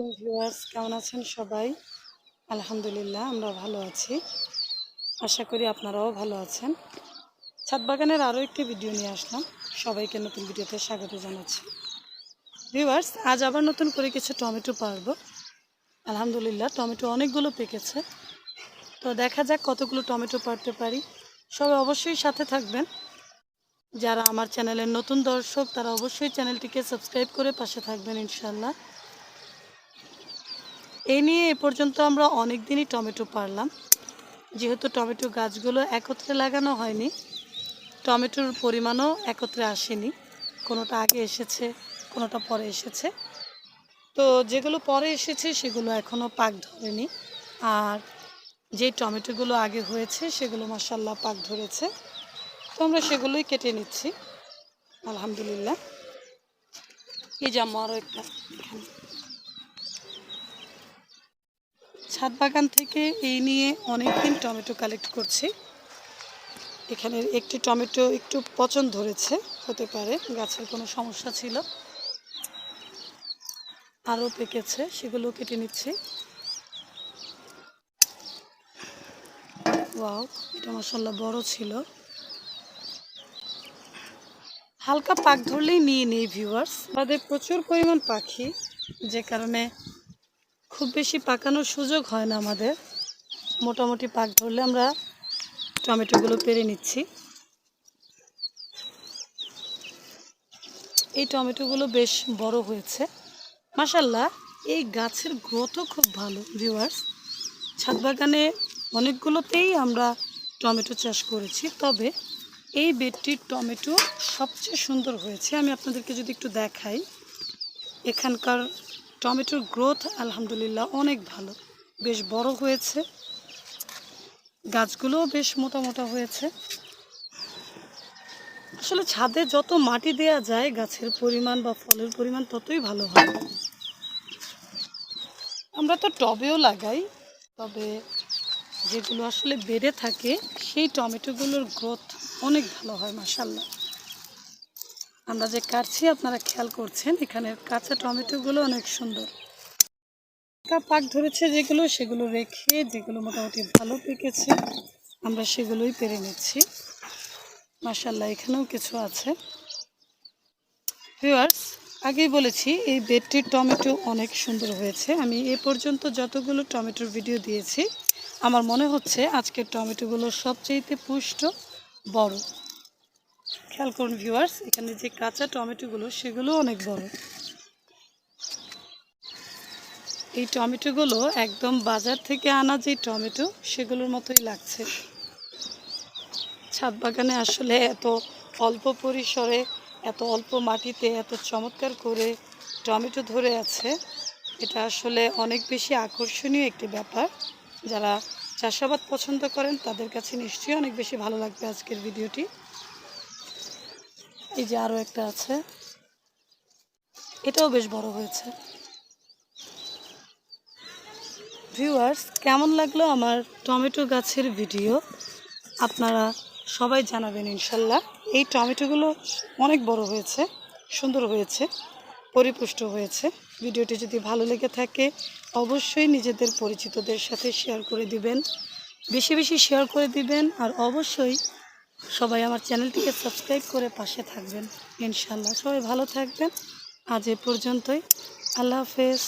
Viewers, কেমন আছেন সবাই? আলহামদুলিল্লাহ, আমরা ভালো আছি। আশা করি আপনারাও ভালো আছেন। ছাদ বাগানের আরও একটি ভিডিও নিয়ে আসলাম। সবাইকে নতুন ভিডিওতে স্বাগত জানাচ্ছি। ভিউয়ার্স, আজ আবার নতুন করে কিছু টমেটো পারব। আলহামদুলিল্লাহ, টমেটো অনেকগুলো পেকেছে। তো দেখা যাক কতগুলো টমেটো পারতে পারি। সবাই অবশ্যই সাথে থাকবেন। যারা আমার চ্যানেলের নতুন দর্শক, তারা অবশ্যই চ্যানেলটিকে সাবস্ক্রাইব করে পাশে থাকবেন ইনশাল্লাহ এই নিয়ে এ পর্যন্ত আমরা অনেক দিনই টমেটো পারলাম। যেহেতু টমেটো গাছগুলো একত্রে লাগানো হয়নি, টমেটোর পরিমাণও একত্রে আসেনি। কোনোটা আগে এসেছে, কোনোটা পরে এসেছে। তো যেগুলো পরে এসেছে, সেগুলো এখনও পাক ধরেনি। আর যে টমেটোগুলো আগে হয়েছে, সেগুলো মাসাল্লাহ পাক ধরেছে। তো আমরা সেগুলোই কেটে নিচ্ছি। আলহামদুলিল্লাহ। এই যে আরও একটা এখানে ছাদ বাগান থেকে এই নিয়ে অনেকদিন টমেটো কালেক্ট করছি। এখানে একটি টমেটো একটু পচন ধরেছে, হতে পারে গাছের কোনো সমস্যা ছিল। আরও পেকেছে, সেগুলো কেটে নিচ্ছি। ওয়াও, এটা মশাল্লা বড় ছিল। হালকা পাক ধরলেই নিয়ে নিই ভিউয়ার্স আমাদের প্রচুর পরিমাণ পাখি, যে কারণে খুব বেশি পাকানোর সুযোগ হয় না আমাদের। মোটামুটি পাক ধরলে আমরা টমেটোগুলো পেরে নিচ্ছি। এই টমেটোগুলো বেশ বড় হয়েছে। মাসাল্লাহ এই গাছের গ্রোথও খুব ভালো ভিউয়ার্স ছাদ বাগানে অনেকগুলোতেই আমরা টমেটো চাষ করেছি, তবে এই বেডটির টমেটো সবচেয়ে সুন্দর হয়েছে। আমি আপনাদেরকে যদি একটু দেখাই, এখানকার টমেটোর গ্রোথ আলহামদুলিল্লাহ অনেক ভালো। বেশ বড় হয়েছে। গাছগুলোও বেশ মোটা মোটা হয়েছে। আসলে ছাদে যত মাটি দেয়া যায়, গাছের পরিমাণ বা ফলের পরিমাণ ততই ভালো হয়। আমরা তো টবেও লাগাই, তবে যেগুলো আসলে বেড়ে থাকে, সেই টমেটোগুলোর গ্রোথ অনেক ভালো হয় মাসাল্লাহ আমরা যে কাটছি, আপনারা খেয়াল করছেন, এখানের কাঁচা টমেটোগুলো অনেক সুন্দর। পাক ধরেছে যেগুলো, সেগুলো রেখে, যেগুলো মোটামুটি ভালো পেকেছে, আমরা সেগুলোই পেরে নিচ্ছি। মাসাল্লাহ এখানেও কিছু আছে। ভিউয়ার্স, আগেই বলেছি, এই বেডটির টমেটো অনেক সুন্দর হয়েছে। আমি এ পর্যন্ত যতগুলো টমেটোর ভিডিও দিয়েছি, আমার মনে হচ্ছে আজকের টমেটোগুলো সবচেয়েতে পুষ্ট, বড়। খেয়াল করুন ভিউয়ার্স এখানে যে কাঁচা টমেটোগুলো, সেগুলো অনেক বড়। এই টমেটোগুলো একদম বাজার থেকে আনা যে টমেটো, সেগুলোর মতোই লাগছে। ছাদ বাগানে আসলে এত অল্প পরিসরে, এত অল্প মাটিতে, এত চমৎকার করে টমেটো ধরে আছে, এটা আসলে অনেক বেশি আকর্ষণীয় একটি ব্যাপার। যারা চাষাবাদ পছন্দ করেন, তাদের কাছে নিশ্চয়ই অনেক বেশি ভালো লাগবে আজকের ভিডিওটি। এই যে আরও একটা আছে। এটাও বেশ বড় হয়েছে। ভিউয়ার্স কেমন লাগল আমার টমেটো গাছের ভিডিও? আপনারা সবাই জানাবেন ইনশাল্লাহ। এই টমেটোগুলো অনেক বড় হয়েছে, সুন্দর হয়েছে, পরিপুষ্ট হয়েছে। ভিডিওটি যদি ভালো লেগে থাকে, অবশ্যই নিজেদের পরিচিতদের সাথে শেয়ার করে দিবেন। বেশি বেশি শেয়ার করে দিবেন আর অবশ্যই সবাই আমার চ্যানেলটিকে সাবস্ক্রাইব করে পাশে থাকবেন। ইনশাল্লাহ সবাই ভালো থাকবেন। আজ এ পর্যন্তই। আল্লাহ হাফেজ।